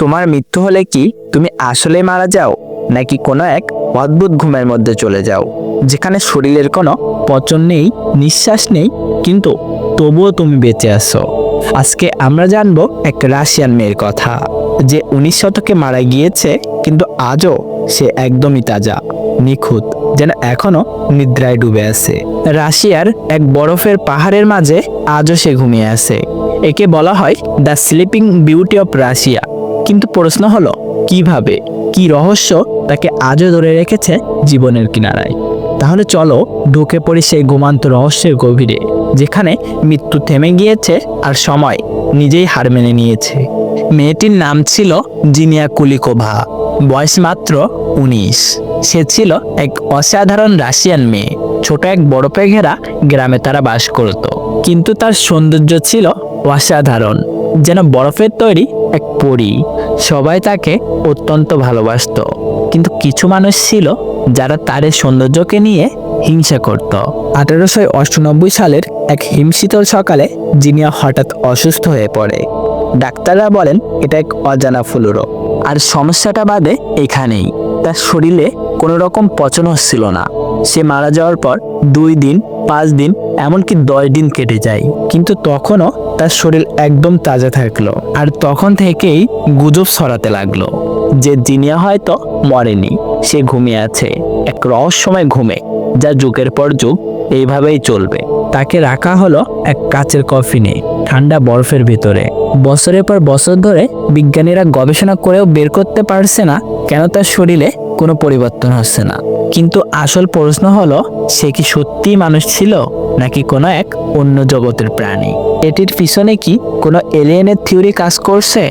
তোমার মৃত্যু হলে কি তুমি আসলে মারা যাও, নাকি কোনো এক অদ্ভুত ঘুমের মধ্যে চলে যাও? যেখানে শরীরের কোনো পচন নেই, নিঃশ্বাস নেই, কিন্তু তবুও তুমি বেঁচে আছো। আজকে আমরা জানব এক রাশিয়ান মেয়ের কথা। যে উনিশ শতকে মারা গিয়েছে, কিন্তু আজও সে একদমই তাজা, নিখুঁত, যেন এখনও নিদ্রায় ডুবে আছে। রাশিয়ার এক বরফের পাহাড়ের মাঝে আজও সে ঘুমিয়ে আছে। একে বলা হয় the sleeping beauty of Russia. কিন্তু প্রশ্ন হলো, কীভাবে? কি রহস্য তাকে আজও ধরে রেখেছে জীবনের কিনারায়? তাহলে চলো ঢুকে পড়ি সেই ঘুমান্ত রহস্যের গভীরে, যেখানে মৃত্যু থেমে গিয়েছে আর সময় নিজেই হার মেনে নিয়েছে। মেয়েটির নাম ছিল জিনিয়া কুলিকোভা, বয়স মাত্র উনিশ। সে ছিল এক অসাধারণ রাশিয়ান মেয়ে, ছোট এক বরফে ঘেরা গ্রামে তারা বাস করত। কিন্তু তার সৌন্দর্য ছিল অসাধারণ, যেন বরফের তৈরি এক পরী সবাই তাকে অত্যন্ত ভালোবাসত। কিন্তু কিছু মানুষ ছিল যারা তার সৌন্দর্যকে নিয়ে হিংসা করত। আঠারোশো অষ্টানব্বই সালের এক হিমশীতল সকালে জিনিয়া হঠাৎ অসুস্থ হয়ে পড়ে, ডাক্তাররা বলেন এটা এক অজানা ফুলুরো আর সমস্যাটা বাদে এখানেই। তার শরীরে কোনো রকম পচন হচ্ছিল না। সে মারা যাওয়ার পর দুই দিন, পাঁচ দিন, এমনকি দশ দিন কেটে যায়। কিন্তু তখনও তার শরীর একদম তাজা থাকল আর তখন থেকেই গুজব ছড়াতে লাগল। যে জিনিয়া হয়তো মরেনি, সে ঘুমিয়ে আছে, এক রহস্যময় ঘুমে যা যুগের পর যুগ এইভাবেই চলবে। তাকে রাখা হলো এক কাচের কফিনে, ঠান্ডা বরফের ভিতরে। বছরের পর বছর ধরে বিজ্ঞানীরা গবেষণা করেও বের করতে পারছে না কেন তার শরীরে কোনো পরিবর্তন হচ্ছে না। কিন্তু আসল প্রশ্ন হলো, সে কি সত্যিই মানুষ ছিল, নাকি কোনো এক অন্য জগতের প্রাণী? এটির পিছনে কি কোনো এলিয়েনের থিওরি কাজ করছে,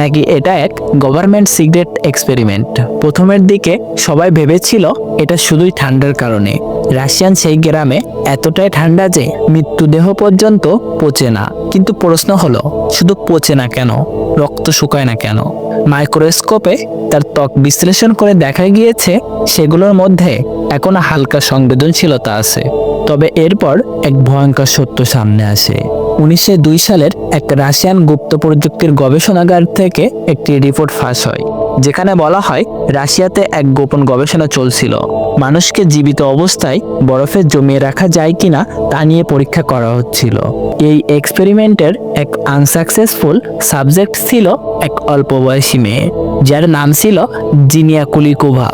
নাকি এটা এক গভর্নমেন্ট সিক্রেট এক্সপেরিমেন্ট প্রথমের দিকে সবাই ভেবেছিল এটা শুধুই ঠান্ডার কারণে। রাশিয়ান সেই গ্রামে এতটাই ঠান্ডা যে মৃত্যুদেহ পর্যন্ত পচে না। কিন্তু প্রশ্ন হলো, শুধু পচে না কেন? রক্ত শুকায় না কেন? মাইক্রোস্কোপে তার ত্বক বিশ্লেষণ করে দেখা গিয়েছে, সেগুলোর মধ্যে এখনও হালকা সংবেদনশীলতা আছে। তবে এরপর এক ভয়ঙ্কর সত্য সামনে আসে। উনিশশো দুই সালের এক রাশিয়ান গুপ্ত প্রযুক্তির গবেষণাগার থেকে একটি রিপোর্ট ফাঁস হয়, যেখানে বলা হয় রাশিয়াতে এক গোপন গবেষণা চলছিল। মানুষকে জীবিত অবস্থায় বরফে জমিয়ে রাখা যায় কিনা তা নিয়ে পরীক্ষা করা হচ্ছিল। এই এক্সপেরিমেন্টের এক আনসাকসেসফুল সাবজেক্ট ছিল এক অল্প বয়সী মেয়ে, যার নাম ছিল জিনিয়া কুলিকোভা।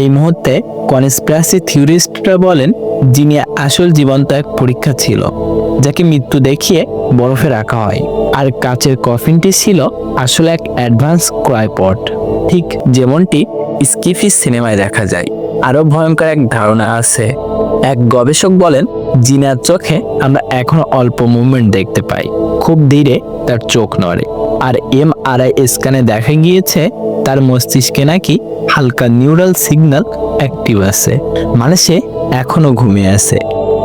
এই মুহূর্তে কনস্পিরাসি থিওরিস্টরা বলেন, জিনিয়া আসল জীবন্ত এক পরীক্ষা ছিল। যাকে মৃত্যু দেখিয়ে বরফে রাখা হয়। আর কাচের কফিনটি ছিল আসলে এক অ্যাডভান্স ক্রাইপট ঠিক যেমনটি স্কিফি সিনেমায় দেখা যায়। আরও ভয়ঙ্কর এক ধারণা আছে। এক গবেষক বলেন, জিনার চোখে আমরা এখন অল্প মুভমেন্ট দেখতে পাই। খুব ধীরে তার চোখ নড়ে। আর এম আর আই স্ক্যানে দেখা গিয়েছে, তার মস্তিষ্কে নাকি হালকা নিউরাল সিগন্যাল অ্যাক্টিভ আছে। মানে সে এখনও ঘুমিয়ে আছে।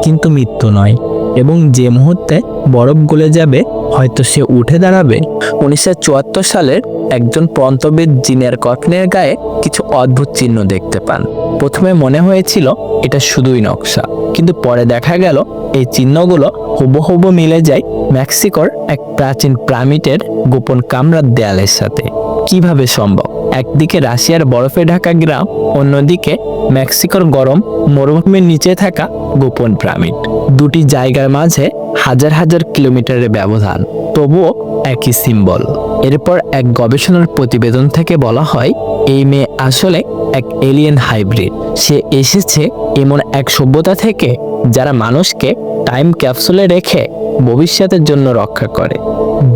কিন্তু মৃত্যু নয়। এবং যে মুহূর্তে বরফ গলে যাবে, হয়তো সে উঠে দাঁড়াবে। উনিশশো চুয়াত্তর সালের একজন পন্তবিদ জিনের কফনের গায়ে কিছু অদ্ভুত চিহ্ন দেখতে পান। প্রথমে মনে হয়েছিল এটা শুধুই নকশা, কিন্তু পরে দেখা গেল এই চিহ্নগুলো হুবহুবু মিলে যায় মেক্সিকোর এক প্রাচীন প্রামিটের গোপন কামরার দেয়ালের সাথে। কীভাবে সম্ভব? একদিকে রাশিয়ার বরফে ঢাকা গ্রাম, অন্যদিকে মেক্সিকোর গরম মরুভূমির নিচে থাকা গোপন প্রামিড দুটি জায়গার মাঝে হাজার হাজার কিলোমিটারের ব্যবধান, তবুও একই সিম্বল। এরপর এক গবেষণার প্রতিবেদন থেকে বলা হয়, এই মেয়ে আসলে এক এলিয়েন হাইব্রিড। সে এসেছে এমন এক সভ্যতা থেকে যারা মানুষকে টাইম ক্যাপসুলে রেখে ভবিষ্যতের জন্য রক্ষা করে।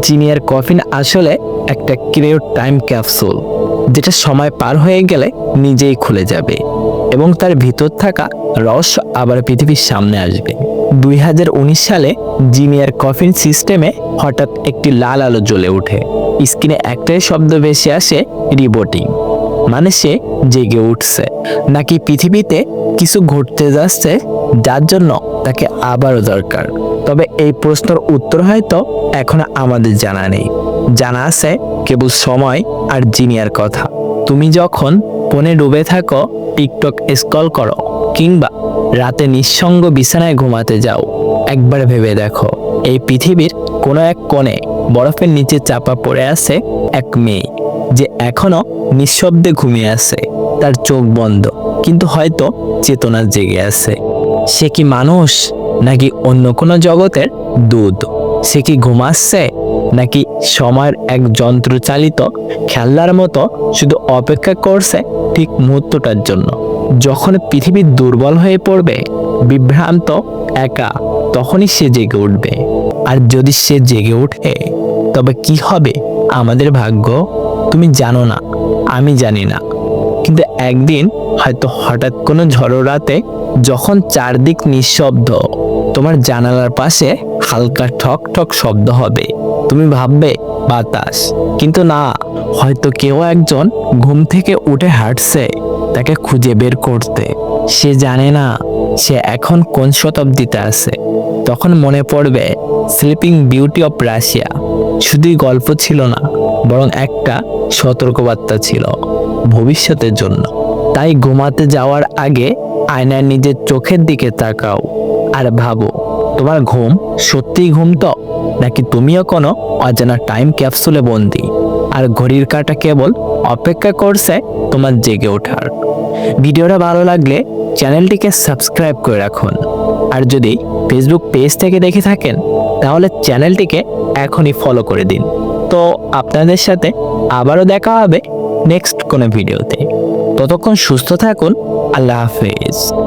জিনিয়ার কফিন আসলে একটা ক্রিয় টাইম ক্যাপসুল। যেটা সময় পার হয়ে গেলে নিজেই খুলে যাবে এবং তার ভিতর থাকা রহস্য আবার পৃথিবীর সামনে আসবে। দুই হাজার উনিশ সালে জিনিয়ার কফিন সিস্টেমে হঠাৎ একটি লাল আলো জ্বলে ওঠে। স্ক্রিনে একটাই শব্দ ভেসে আসে, রিবোটিং। মানে সে জেগে উঠছে, নাকি পৃথিবীতে কিছু ঘটতে যাচ্ছে যার জন্য তাকে আবারও দরকার। তবে এই প্রশ্নের উত্তর হয়তো এখন আমাদের জানা নেই। জানা আছে, কেবল সময় আর জিনিয়ার কথা। তুমি যখন ফোনে ডুবে থাকো, টিকটক স্কল করো, কিংবা রাতে নিঃসঙ্গ বিছানায় ঘুমাতে যাও, একবার ভেবে দেখো, এই পৃথিবীর কোনো এক কোণে বরফের নিচে চাপা পড়ে আছে এক মেয়ে, যে এখনও নিঃশব্দে ঘুমিয়ে আছে, তার চোখ বন্ধ, কিন্তু হয়তো চেতনা জেগে আছে। সে কি মানুষ, নাকি অন্য কোনো জগতের দুধ সে কি ঘুমাচ্ছে নাকি সময়ের এক যন্ত্রচালিত খেলনার মতো শুধু অপেক্ষা করছে ঠিক মুহূর্তটার জন্য। যখন পৃথিবী দুর্বল হয়ে পড়বে, বিভ্রান্ত, একা, তখনই সে জেগে উঠবে। আর যদি সে জেগে ওঠে, তবে কি হবে আমাদের ভাগ্য? তুমি জানো না, আমি জানি না। কিন্তু একদিন হয়তো হঠাৎ কোনো ঝড়ো রাতে যখন চারদিক নিঃশব্দ, তোমার জানালার পাশে হালকা ঠক ঠক শব্দ হবে। তুমি ভাববে, বাতাস। কিন্তু না, হয়তো কেউ একজন ঘুম থেকে উঠে হাঁটছে তাকে খুঁজে বের করতে। সে জানে না, সে এখন কোন শতাব্দীতে আছে। তখন মনে পড়বে স্লিপিং বিউটি অফ রাশিয়া শুধুই গল্প ছিল না, বরং একটা সতর্কবার্তা ছিল ভবিষ্যতের জন্য। তাই ঘুমাতে যাওয়ার আগে আয়নায় নিজের চোখের দিকে তাকাও আর ভাবো তোমার ঘুম সত্যিই ঘুম তো? নাকি তুমিও কোনো অজানা টাইম ক্যাপসুলে বন্দি? আর ঘড়ির কাটা কেবল অপেক্ষা করছে তোমার জেগে ওঠার। ভিডিওটা ভালো লাগলে চ্যানেলটিকে সাবস্ক্রাইব করে রাখুন। আর যদি ফেসবুক পেজ থেকে দেখে থাকেন, তাহলে চ্যানেলটিকে এখনই ফলো করে দিন। তো আপনাদের সাথে আবারও দেখা হবে নেক্সট কোনো ভিডিওতে। ততক্ষণ সুস্থ থাকুন, আল্লাহ হাফেজ।